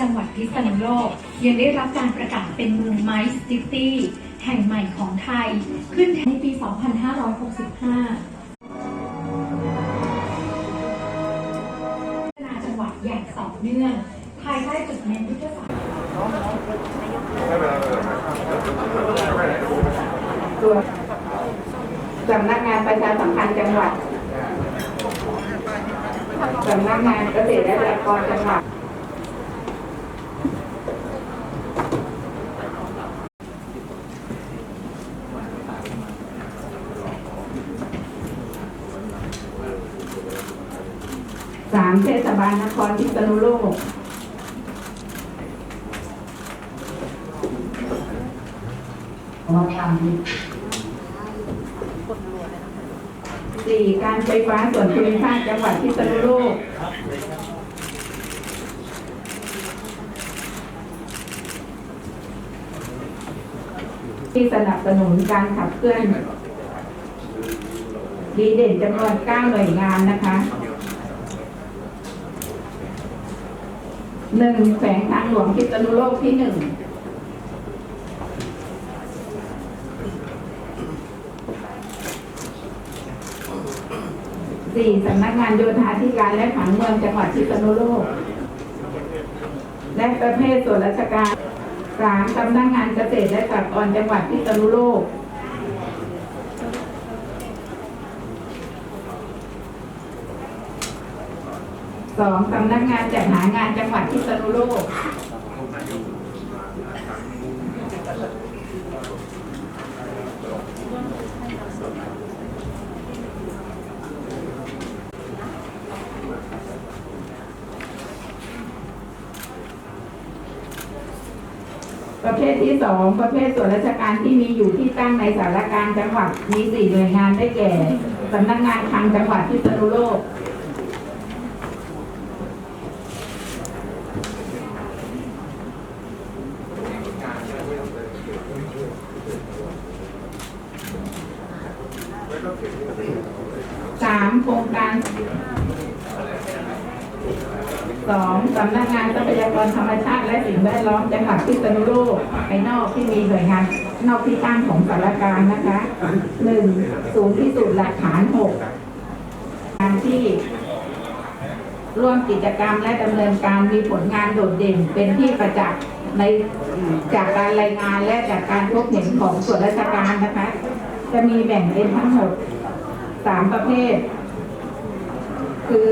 จังหวัดพิษณุโลก ยังได้รับการประกาศเป็นเมืองไมซ์ซิตี้แห่งใหม่ของไทย ขึ้นในปี 2565พัฒนาจังหวัดอย่างต่อเนื่องภายใต้จุดเน้นยุทธศาสตร์ส่วนสำนักงานประชาสัมพันธ์จังหวัดสำนักงานเกษตรและสหกรณ์จังหวัด สามเทศบาลนครพิษณุโลกมาทำสี่การไฟฟ้าส่วนภูมิภาคจังหวัดพิษณุโลกที่สนับสนุนการขับเคลื่อนดีเด่นจำนวนเก้าหน่วยงานนะคะ หนึ่งแฝงทางหลวงพิษณุโลกที่หนึ่งสี่สำนักงานโยธาธิการและผังเมืองจังหวัดพิษณุโลก และประเภทส่วนราชการสามสำนักงานเกษตรและสหกรณ์จังหวัดพิษณุโลก สองสำนักงานจัดหางานจังหวัดพิษณุโลกประเภทที่สองประเภทส่วนราชการที่มีอยู่ที่ตั้งในสารการจังหวัดมีสี่หน่วยงานได้แก่สำนักงานคลังจังหวัดพิษณุโลก สามโครงการสองสำนักงานทรัพยากรธรรมชาติและสิ่งแวดล้อมจังหวัดพิษณุโลกไปนอกที่มีหน่วยงาน นอกที่ตั้งของสารการนะคะหนึ่งศูนย์พิสูจน์หลักฐานหกการที่ร่วมกิจกรรมและดำเนินการมีผลงานโดดเด่นเป็นที่ประจักษ์ในจากการรายงานและจากการพบเห็นของส่วนราชการนะคะ จะมีแบ่งเป็นทั้งหมดสามประเภท คือ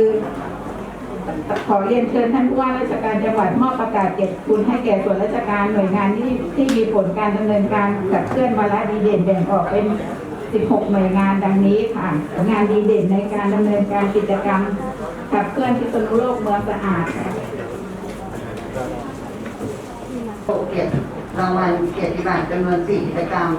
ขอเรียนเชิญท่านผู้ว่าราชการจังหวัดมอบประกาศเกียรติคุณให้แก่ส่วนราชการหน่วยงานที่ที่มีผลการดำเนินการขับเคลื่อนวาระดีเด่นแบ่งออกเป็น 16 หน่วยงานดังนี้ค่ะงานดีเด่นในการดำเนินการกิจกรรมขับเคลื่อนพิษณุโลกเมืองสะอาดโปรเกียรติรางวัลเกียรติบัตรจำนวนสี่กิจกรรม